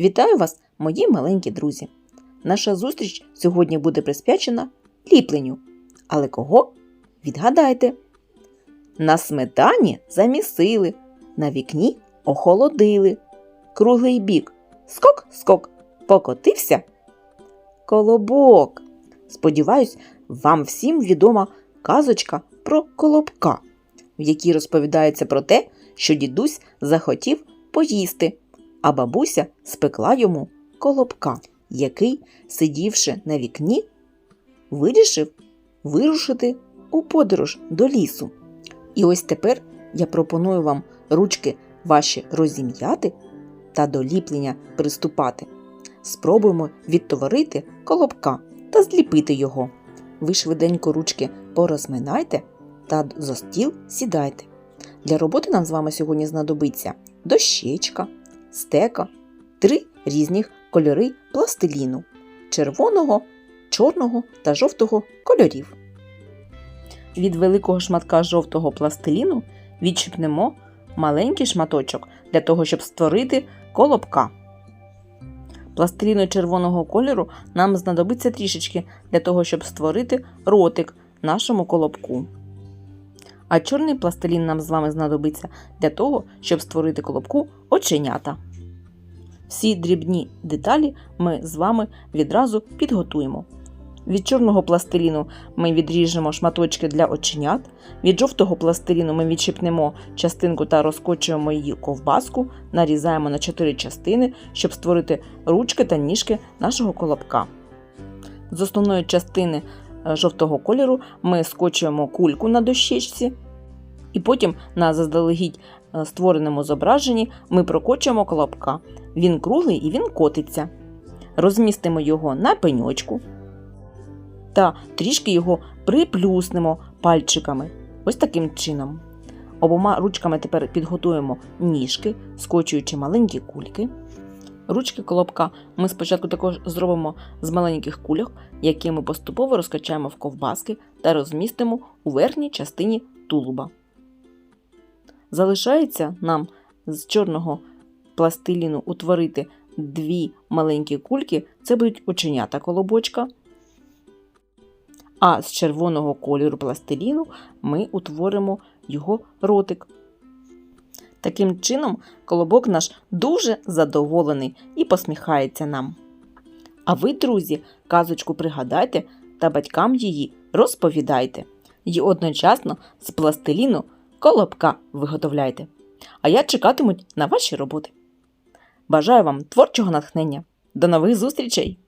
Вітаю вас, мої маленькі друзі! Наша зустріч сьогодні буде присвячена ліпленню. Але кого? Відгадайте. На сметані замісили, на вікні охолодили. Круглий бік. Скок, скок, покотився. Колобок. Сподіваюсь, вам всім відома казочка про колобка, в якій розповідається про те, що дідусь захотів поїсти, а бабуся спекла йому колобка, який, сидівши на вікні, вирішив вирушити у подорож до лісу. І ось тепер я пропоную вам ручки ваші розім'яти та до ліплення приступати. Спробуємо відтворити колобка та зліпити його. Ви швиденько ручки порозминайте та за стіл сідайте. Для роботи нам з вами сьогодні знадобиться дощечка, стека, три різних кольори пластиліну червоного, чорного та жовтого кольорів. Від великого шматка жовтого пластиліну відчіпнемо маленький шматочок для того, щоб створити колобка. Пластиліну червоного кольору нам знадобиться трішечки для того, щоб створити ротик нашому колобку. А чорний пластилін нам з вами знадобиться для того, щоб створити колобку оченята. Всі дрібні деталі ми з вами відразу підготуємо. Від чорного пластиліну ми відріжемо шматочки для оченят, від жовтого пластиліну ми відчіпнемо частинку та розкочуємо її ковбаску, нарізаємо на 4 частини, щоб створити ручки та ніжки нашого колобка. З основної частини е, жовтого кольору ми скочуємо кульку на дощечці, і потім на заздалегідь створеному зображенні ми прокочуємо колобка. Він круглий і він котиться. Розмістимо його на пеньочку та трішки його приплюснемо пальчиками. Ось таким чином. Обома ручками тепер підготуємо ніжки, скочуючи маленькі кульки. Ручки колобка ми спочатку також зробимо з маленьких кульок, які ми поступово розкачаємо в ковбаски та розмістимо у верхній частині тулуба. Залишається нам з чорного пластиліну утворити дві маленькі кульки, це будуть оченята колобочка. А з червоного кольору пластиліну ми утворимо його ротик. Таким чином, колобок наш дуже задоволений і посміхається нам. А ви, друзі, казочку пригадайте та батькам її розповідайте. І одночасно з пластиліну колобка виготовляйте. А я чекатимуть на ваші роботи. Бажаю вам творчого натхнення. До нових зустрічей!